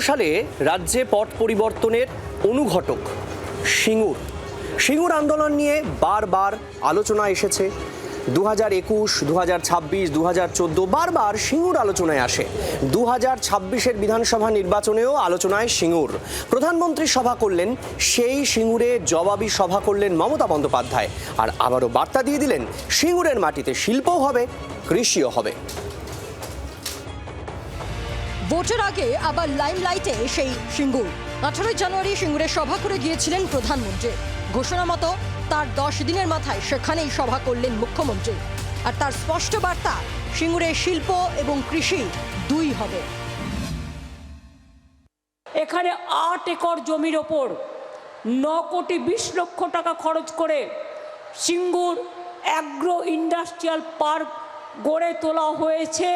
সালে রাজ্যে পট পরিবর্তনের অনুঘটক সিঙ্গুর। সিঙ্গুর আন্দোলন নিয়ে বারবার আলোচনা এসেছে। দু হাজার একুশ, দু হাজার ছাব্বিশ, দু হাজার চোদ্দ বারবার সিঙ্গুর আলোচনায় আসে। দু হাজার ছাব্বিশের বিধানসভা নির্বাচনেও আলোচনায় সিঙ্গুর। প্রধানমন্ত্রী সভা করলেন, সেই সিঙ্গুরে জবাবি সভা করলেন মমতা বন্দ্যোপাধ্যায়। আর আবারও বার্তা দিয়ে দিলেন, সিঙ্গুরের মাটিতে শিল্পও হবে, কৃষিও হবে। ভোটের আগে আবার লাইমলাইটে সেই সিঙ্গুর। আঠারোই জানুয়ারি সিঙ্গুরে সভা করে গিয়েছিলেন প্রধানমন্ত্রী। ঘোষণা মতো তার দশ দিনের মাথায় সেখানেই সভা করলেন মুখ্যমন্ত্রী। আর তার স্পষ্ট বার্তা, সিঙ্গুরে শিল্প এবং কৃষি দুই হবে। এখানে আট একর জমির ওপর ন কোটি বিশ লক্ষ টাকা খরচ করে সিঙ্গুর অ্যাগ্রো ইন্ডাস্ট্রিয়াল পার্ক গড়ে তোলা হয়েছে।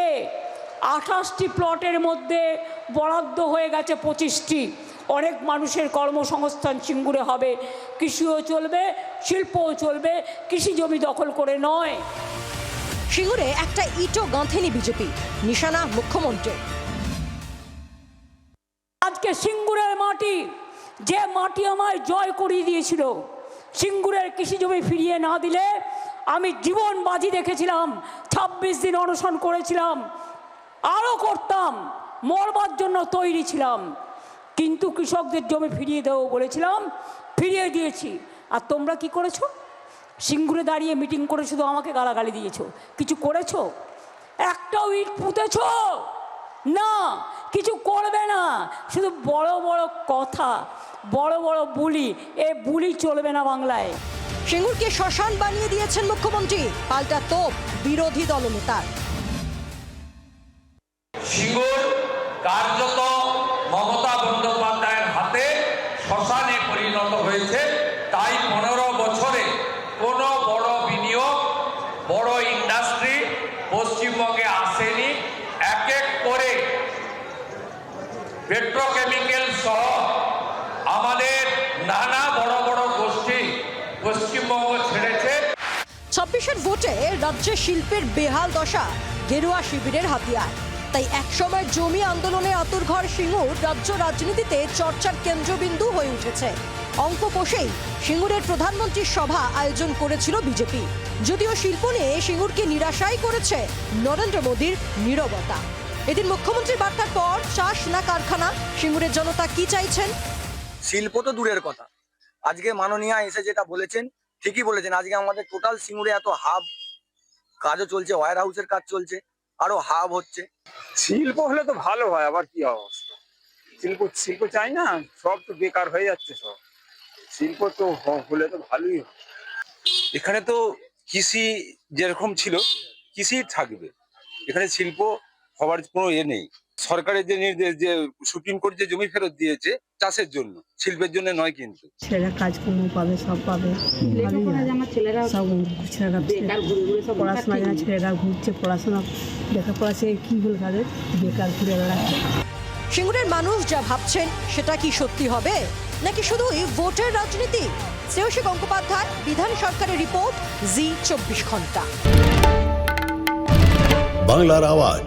আঠাশটি প্লটের মধ্যে বরাদ্দ হয়ে গেছে পঁচিশটি। অনেক মানুষের কর্মসংস্থান সিঙ্গুরে হবে। কৃষিও চলবে শিল্পও চলবে কৃষি জমি দখল করে নয়। সিঙ্গুরে একটা ইটও গাঁথেনি বিজেপি নিশানা মুখ্যমন্ত্রী আজকে সিঙ্গুরের মাটি যে মাটি আমায় জয় করিয়ে দিয়েছিল সিঙ্গুরের কৃষি জমি ফিরিয়ে না দিলে আমি জীবন বাজি রেখেছিলাম ছাব্বিশ দিন অনশন করেছিলাম। আরও করতাম, মরবার জন্য তৈরি ছিলাম। কিন্তু কৃষকদের জমি ফিরিয়ে দেবো বলেছিলাম, ফিরিয়ে দিয়েছি। আর তোমরা কি করেছ? সিঙ্গুরে দাঁড়িয়ে মিটিং করে শুধু আমাকে গালাগালি দিয়েছ। কিছু করেছ? একটাও ইট পুঁতেছ? না, কিছু করবে না। শুধু বড় বড় কথা, বড় বড় বুলি, এ বুলি চলবে না বাংলায়। সিঙ্গুরকে শ্মশান বানিয়ে দিয়েছেন মুখ্যমন্ত্রী। পাল্টা তোপ, বিরোধী দলনেতার। সিঙ্গুর কার্যত মমতা বন্দ্যোপাধ্যায়ের হাতে শ্মশানে পরিণত হয়েছে। তাই পনেরো বছরে কোনো বড় বিনিয়োগ, বড় ইন্ডাস্ট্রি পশ্চিমবঙ্গে আসেনি। এক এক করে পেট্রোকেমিক্যাল সহ আমাদের নানা বড় বড় গোষ্ঠী পশ্চিমবঙ্গ ছেড়েছে। ছাব্বিশের ভোটে রাজ্যে শিল্পের বেহাল দশা, গেরুয়া শিবিরের হাতিয়ার। তাই একসময় জমি আন্দোলনে আতুরঘর সিঙ্গুর রাজ্য রাজনীতিতে চর্চার কেন্দ্রবিন্দু হয়ে উঠেছে। অঙ্ক কষেই সিঙ্গুরের প্রধানমন্ত্রীর সভা আয়োজন করেছিল বিজেপি। যদিও শিল্প নিয়ে সিঙ্গুরকে নিরাশাই করেছে নরেন্দ্র মোদীর নীরবতা। এদিন মুখ্যমন্ত্রীর বার্তার পর চাষ না কারখানা, সিঙ্গুরের জনতা কি চাইছেন? শিল্প তো দূরের কথা। আজকে মাননীয়া এসে যেটা বলেছেন, ঠিকই বলেছেন। আজকে আমাদের টোটাল সিঙ্গুরে এত হাব, কাজও চলছে ওয়ার হাউসের কাজ চলছে, আরও হাব হচ্ছে। শিল্প হলে তো ভালো হয়, আবার কি অবস্থা? শিল্প শিল্প চাই না, সব তো বেকার হয়ে যাচ্ছে সব। শিল্প তো হলে তো ভালোই হয়। এখানে তো কৃষি যেরকম ছিল কৃষি থাকবে। এখানে শিল্প হওয়ার কোনো এ নেই। সরকারের যে নির্দেশ যে সুপ্রিম কোর্ট যে জমি ফেরত দিয়েছে চাষের জন্য শিল্পের জন্য নয় কিন্তু। ছেলেরা কাজকর্ম পাবে সব পাবে। সব ছেলেরা পড়াশোনা জানা ছেলেরা ঘুরছে পড়াশোনা লেখাপড়া সে কি হল তাদের? বেকার ঘুরে বেড়াচ্ছে। সিঙ্গুরের মানুষ যা ভাবছেন সেটা কি সত্যি হবে? নাকি শুধুই ভোটের রাজনীতি? শ্রেয়সী গঙ্গোপাধ্যায় বিধান সরকারের রিপোর্ট জি চব্বিশ ঘণ্টা। বাংলার আওয়াজ।